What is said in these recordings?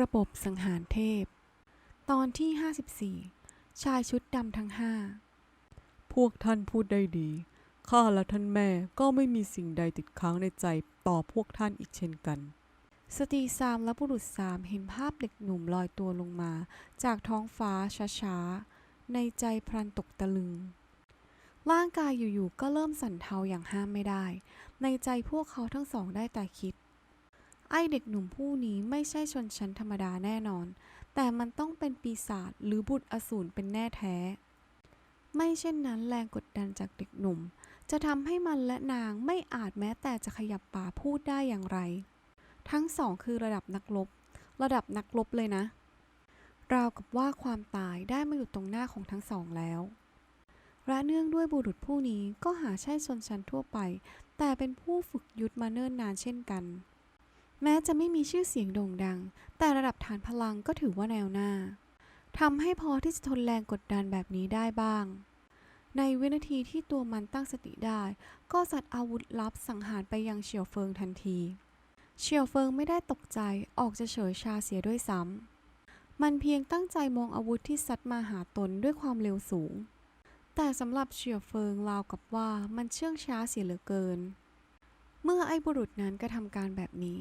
ระบบสังหารเทพ ตอนที่ 54 ชายชุดดำทั้งห้า พวกท่านพูดได้ดี ข้าและท่านแม่ก็ไม่มีสิ่งใดติดค้างในใจต่อพวกท่านอีกเช่นกัน สตรีสามและบุรุษสามเห็นภาพเด็กหนุ่มลอยตัวลงมา จากท้องฟ้าช้าๆ ในใจพลันตกตะลึง ร่างกายอยู่ๆ ก็เริ่มสั่นเทาอย่างห้ามไม่ได้ ในใจพวกเขาทั้งสองได้แต่คิด ไอเด็กหนุ่มผู้นี้ไม่ใช่ชนชั้นธรรมดาแน่นอน แต่มันต้องเป็นปีศาจหรือบุตรอสูรเป็นแน่แท้ ไม่เช่นนั้นแรงกดดันจากเด็กหนุ่ม จะทำให้มันและนางไม่อาจแม้แต่จะขยับปากพูดได้อย่างไร ทั้งสองคือระดับนักรบระดับนักรบเลยนะ ราวกับว่าความตายได้มาอยู่ตรงหน้าของทั้งสองแล้วและเนื่องด้วยบุรุษผู้นี้ก็หาใช่ชนชั้นทั่วไป แต่เป็นผู้ฝึกยุทธมาเนิ่นนานเช่นกัน แม้จะไม่มีชื่อเสียงโด่งดัง แต่ระดับฐานพลังก็ถือว่าแนวหน้าทำให้พอที่จะทนแรงกดดันแบบนี้ได้บ้าง ในวินาทีที่ตัวมันตั้งสติได้ ก็สัตว์อาวุธลับสังหารไปยังเฉียวเฟิงทันที เฉียวเฟิงไม่ได้ตกใจออกจะเฉยชาเสียด้วยซ้ำมันเพียงตั้งใจมองอาวุธที่ซัดมาหาตนด้วยความเร็วสูง แต่สำหรับเฉียวเฟิงราวกับว่ามันเชื่องช้าเสียเหลือเกิน เมื่อไอ้บุรุษนั้นกระทำการแบบนี้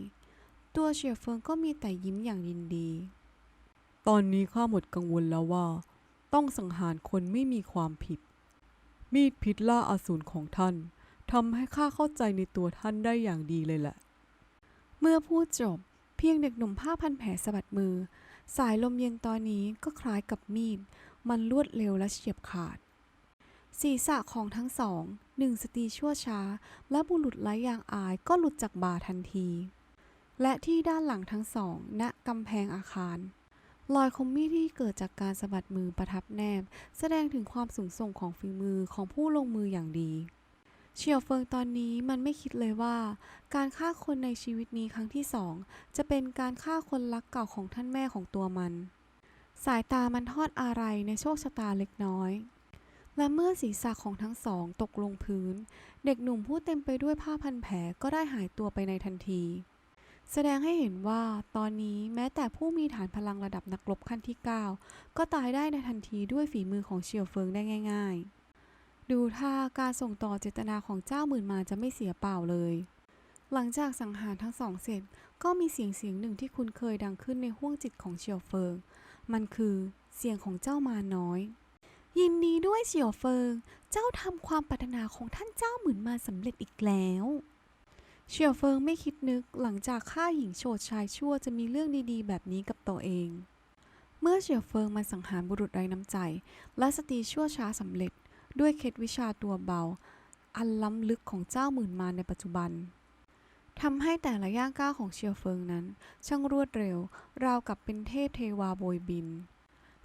ตัวเฉียเฟิงก็มีแต่ยิ้มอย่างยินดี ตอนนี้ข้าหมดกังวลแล้วว่า ต้องสังหารคนไม่มีความผิด มีดพิษล่าอาสูรของท่านทำให้ข้าเข้าใจในตัวท่านได้อย่างดีเลยแหละ เมื่อพูดจบ เพียงเด็กหนุ่มผ้าพันแผลสะบัดมือ สายลมเย็นตอนนี้ก็คล้ายกับมีด มันรวดเร็วและเฉียบขาด ศีรษะของทั้งสอง หนึ่งสตีชั่วช้า และบุรุษไร้ยางอายก็หลุดจากบ่าทันที และที่ด้านหลังทั้งสองณกำแพงอาคารรอยคมมีดที่เกิดจากการสะบัดมือประทับแนบ แสดงถึงความสูงส่งของฝีมือของผู้ลงมืออย่างดีเฉียวเฟิงตอนนี้มันไม่คิดเลยว่า การฆ่าคนในชีวิตนี้ครั้งที่สอง จะเป็นการฆ่าคนรักเก่าของท่านแม่ของตัวมัน สายตามันทอดอะไรในโชคชะตาเล็กน้อย และเมื่อศีรษะของทั้งสองตกลงพื้น เด็กหนุ่มผู้เต็มไปด้วยผ้าพันแผลก็ได้หายตัวไปในทันที แสดงให้เห็นว่าตอนนี้แม้แต่ผู้มีฐานพลังระดับนักรบขั้นที่ 9 ก็ตายได้ในทันทีด้วยฝีมือของเฉียวเฟิงได้ง่าย ๆ ดูท่าการส่งต่อเจตนาของเจ้าหมื่นมาจะไม่เสียเปล่าเลย หลังจากสังหารทั้งสองเสร็จก็มีเสียงเสียงหนึ่งที่คุ้นเคยดังขึ้นในห้วงจิตของเฉียวเฟิง มันคือเสียงของเจ้ามาน้อย ยินดีด้วยเฉียวเฟิง เจ้าทำความปรารถนาของท่านเจ้าหมื่นมาสำเร็จอีกแล้ว เฉียวเฟิงไม่คิดนึกหลังจากฆ่าหญิงโฉดชายชั่วจะมีเรื่องดีๆ แบบนี้กับตัวเอง เมื่อเฉียวเฟิงมันสังหารบุรุษไร้น้ำใจ และสตรีชั่วช้าสำเร็จ ด้วยเคล็ดวิชาตัวเบา อันล้ำลึกของเจ้าหมื่นมาในปัจจุบันทำให้แต่ละย่างก้าวของเฉียวเฟิงนั้น ช่างรวดเร็ว ราวกับเป็นเทพเทวาโบยบิน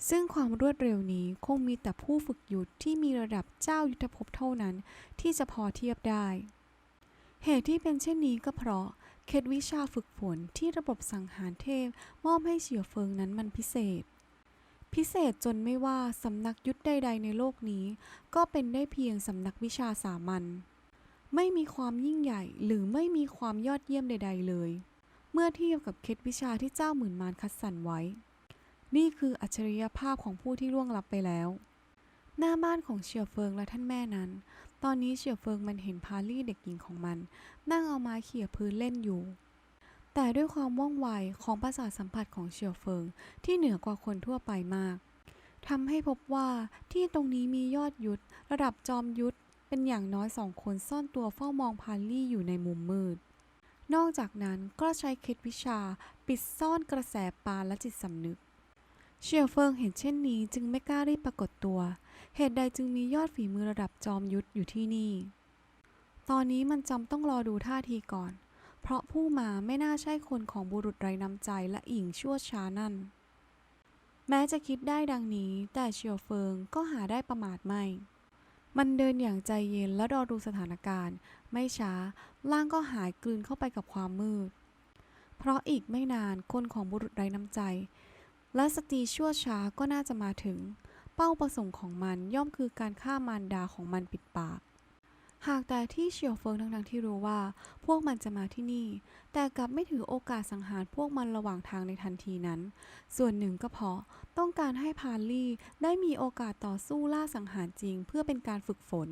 ซึ่งความรวดเร็วนี้คงมีแต่ผู้ฝึกยุทธที่มีระดับเจ้ายุทธภพเท่านั้น ที่จะพอเทียบได้ เหตุที่เป็นเช่นนี้ก็เพราะ เคล็ดวิชาฝึกฝนที่ระบบสังหารเทพมอบให้เฉียวเฟิงนั้นมันพิเศษ พิเศษจนไม่ว่าสำนักยุทธใด ๆ ในโลกนี้ ก็เป็นได้เพียงสำนักวิชาสามัญไม่มีความยิ่งใหญ่หรือไม่มีความยอดเยี่ยมใด ๆ เลย เมื่อเทียบกับเคล็ดวิชาที่เจ้าหมื่นมารคัดสรรไว้ นี่คืออัจฉริยภาพของผู้ที่ล่วงลับไปแล้ว หน้าบ้านของเฉียวเฟิงและท่านแม่นั้น ตอนนี้เฉียวเฟิงมันเห็นพาลี่เด็กหญิงของมัน นั่งเอาไม้เขี่ยพื้นเล่นอยู่ แต่ด้วยความว่องไวของประสาทสัมผัสของเฉียวเฟิงที่เหนือกว่าคนทั่วไปมากทำให้พบว่าที่ตรงนี้มียอดยุทธระดับจอมยุทธเป็นอย่างน้อยสองคนซ่อนตัวเฝ้ามองพาลี่อยู่ในมุมมืด นอกจากนั้นก็ใช้เคล็ดวิชา ปิดซ่อนกระแสปานและจิตสำนึก เฉียวเฟิงเห็นเช่นนี้จึงไม่กล้ารีบปรากฏตัว เหตุใดจึงมียอดฝีมือระดับจอมยุทธอยู่ที่นี่ ตอนนี้มันจำต้องรอดูท่าทีก่อน เพราะผู้มาไม่น่าใช่คนของบุรุษไร้น้ำใจและหญิงชั่วช้านั่น แม้จะคิดได้ดังนี้ แต่เฉียวเฟิงก็หาได้ประมาทไม่ มันเดินอย่างใจเย็นและรอดูสถานการณ์ ไม่ช้าร่างก็หายกลืนเข้าไปกับความมืด เพราะอีกไม่นานคนของบุรุษไร้น้ำใจ และสตรีชั่วช้าก็น่าจะมาถึง เป้าประสงค์ของมันย่อมคือการฆ่ามารดาของมันปิดปาก หากแต่ที่เฉียวเฟิงทั้งๆที่รู้ว่า พวกมันจะมาที่นี่ แต่กลับไม่ถือโอกาสสังหารพวกมันระหว่างทางในทันทีนั้น ส่วนหนึ่งก็เพราะต้องการให้พาลลี่ได้มีโอกาสต่อสู้ล่าสังหารจริง เพื่อเป็นการฝึกฝน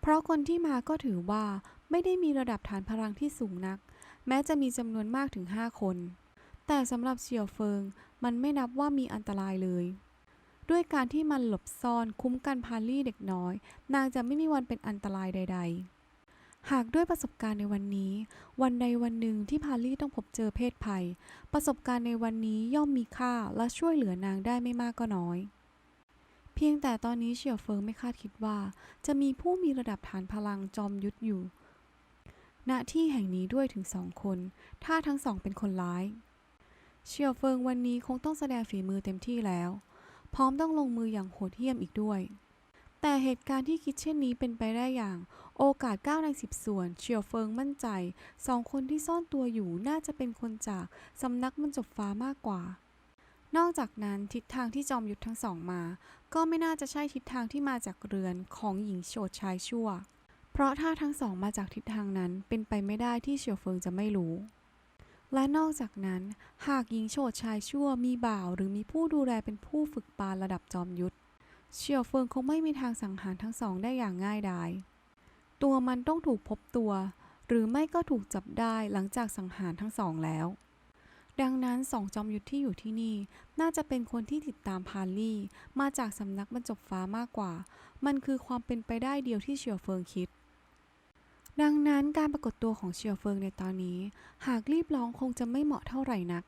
เพราะคนที่มาก็ถือว่าไม่ได้มีระดับฐานพลังที่สูงนัก แม้จะมีจำนวนมากถึง5คน แต่สำหรับเฉียวเฟิงมันไม่นับว่ามีอันตรายเลย ด้วยการที่มันหลบซ่อนคุ้มกันพาลี่เด็กน้อย นางจะไม่มีวันเป็นอันตรายใด ๆ หากด้วยประสบการณ์ในวันนี้ วันใดวันหนึ่งที่พาลี่ต้องพบเจอเพศภัย ประสบการณ์ในวันนี้ย่อมมีค่าและช่วยเหลือนางได้ไม่มากก็น้อยเพียงแต่ตอนนี้เฉียวเฟิงไม่คาดคิดว่า จะมีผู้มีระดับฐานพลังจอมยุทธอยู่ ณที่แห่งนี้ด้วยถึงสองคน ถ้าทั้งสองเป็นคนร้าย เฉียวเฟิงวันนี้คงต้องแสดงฝีมือเต็มที่แล้ว พร้อมต้องลงมืออย่างโหดเหี้ยมอีกด้วย แต่เหตุการณ์ที่คิดเช่นนี้เป็นไปได้อย่างโอกาส9ใน10 ส่วน เฉียวเฟิงมั่นใจสองคนที่ซ่อนตัวอยู่น่าจะเป็นคนจากสำนักมันจบฟ้ามากกว่า นอกจากนั้นทิศทางที่จอมยุทธทั้งสองมา ก็ไม่น่าจะใช่ทิศทางที่มาจากเรือนของหญิงโฉดชายชั่ว เพราะถ้าทั้งสองมาจากทิศทางนั้นเป็นไปไม่ได้ที่เฉียวเฟิงจะไม่รู้ และนอกจากนั้น หากหญิงโฉดชายชั่วมีบ่าวหรือมีผู้ดูแลเป็นผู้ฝึกปานระดับจอมยุทธเฉียวเฟิงคงไม่มีทางสังหารทั้งสองได้อย่างง่ายดาย ตัวมันต้องถูกพบตัว หรือไม่ก็ถูกจับได้หลังจากสังหารทั้งสองแล้ว ดังนั้นสองจอมยุทธที่อยู่ที่นี่ น่าจะเป็นคนที่ติดตามพาลี่ มาจากสำนักบรรจบฟ้ามากกว่า มันคือความเป็นไปได้เดียวที่เฉียวเฟิงคิด ดังนั้นการปรากฏตัวของเฉียวเฟิงในตอนนี้ หากรีบร้องคงจะไม่เหมาะเท่าไหร่นัก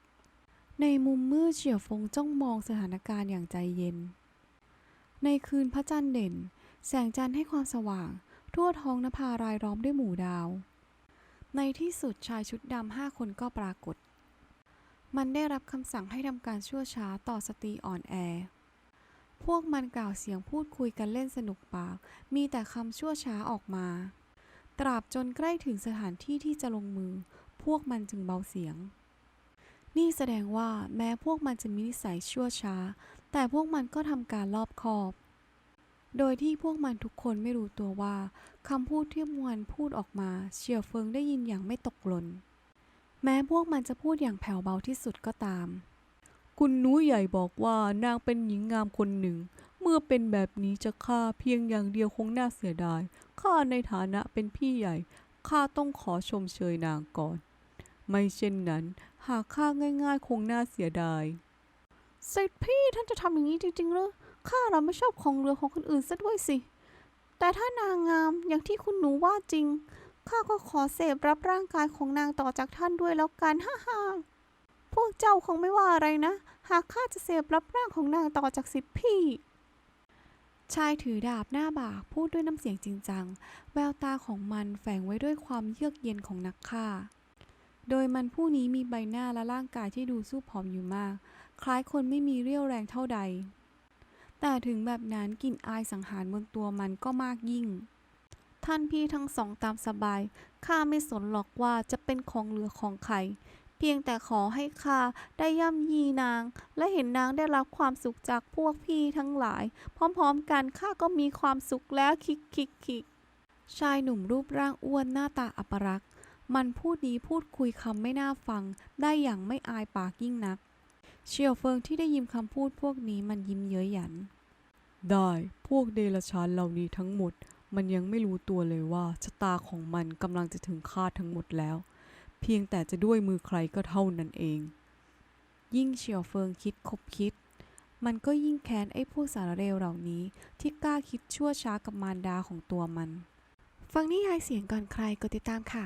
ในมุมมืดเฉียวเฟิงจ้องมองสถานการณ์อย่างใจเย็น ในคืนพระจันทร์เด่น แสงจันทร์ให้ความสว่าง ทั่วท้องนภารายล้อมด้วยหมู่ดาว ในที่สุดชายชุดดำห้าคนก็ปรากฏ มันได้รับคำสั่งให้ทำการชั่วช้าต่อสตรีอ่อนแอ พวกมันกล่าวเสียงพูดคุยกันเล่นสนุกปาก มีแต่คำชั่วช้าออกมา ตราบจนใกล้ถึงสถานที่ที่จะลงมือ พวกมันจึงเบาเสียง นี่แสดงว่าแม้พวกมันจะมีนิสัยชั่วช้า แต่พวกมันก็ทำการรอบคอบ โดยที่พวกมันทุกคนไม่รู้ตัวว่าคำพูดที่มวนพูดออกมาเฉียวเฟิงได้ยินอย่างไม่ตกหล่น แม้พวกมันจะพูดอย่างแผ่วเบาที่สุดก็ตาม คุณหนูใหญ่บอกว่านางเป็นหญิงงามคนหนึ่ง เมื่อเป็นแบบนี้จะฆ่าเพียงอย่างเดียวคงน่าเสียดาย ข้าในฐานะเป็นพี่ใหญ่ ข้าต้องขอชมเชยนางก่อน ไม่เช่นนั้น หากฆ่าง่ายๆ คงน่าเสียดายสิทธิพี่ท่านจะทำอย่างนี้จริงๆหรือข้าเราไม่ชอบของเรือของคนอื่นซะด้วยสิ แต่ถ้านางงามอย่างที่คุณหนูว่าจริง ข้าก็ขอเสพรับร่างกายของนางต่อจากท่านด้วยแล้วกันฮ่าฮ่าพวกเจ้าคงไม่ว่าอะไรนะ หากข้าจะเสพรับร่างของนางต่อจากสิทธิพี่ ชายถือดาบหน้าบากพูดด้วยน้ำเสียงจริงจัง แววตาของมันแฝงไว้ด้วยความเยือกเย็นของนักฆ่า โดยมันผู้นี้มีใบหน้าและร่างกายที่ดูสู้ผอมอยู่มาก คล้ายคนไม่มีเรี่ยวแรงเท่าใด แต่ถึงแบบนั้นกลิ่นอายสังหารบนตัวมันก็มากยิ่ง ท่านพี่ทั้งสองตามสบาย ข้าไม่สนหรอกว่าจะเป็นของเหลือของใคร เพียงแต่ขอให้ข้าได้ย่ำยีนาง และเห็นนางได้รับความสุขจากพวกพี่ทั้งหลาย พร้อมๆกันข้าก็มีความสุขแล้วคิกคิกคิกชายหนุ่มรูปร่างอ้วนหน้าตาอัปรักษ์มันพูดนี้พูดคุยคำไม่น่าฟัง ได้อย่างไม่อายปากยิ่งนัก เชียวเฟิงที่ได้ยินคำพูดพวกนี้มันยิ้มเย้ยหยัน ได้พวกเดรัจฉานเหล่านี้ทั้งหมด มันยังไม่รู้ตัวเลยว่าชะตาของมันกำลังจะถึงคาดทั้งหมดแล้ว พียงแต่จะด้วยมือใครก็เท่านั้นเอง ยิ่งเฉียวเฟิงคิดคบคิด มันก็ยิ่งแค้นไอ้พวกสารเลวเหล่านี้ที่กล้าคิดชั่วช้ากับมารดาของตัวมัน ฟังนิยายเสียงก่อนใครกดติดตามค่ะ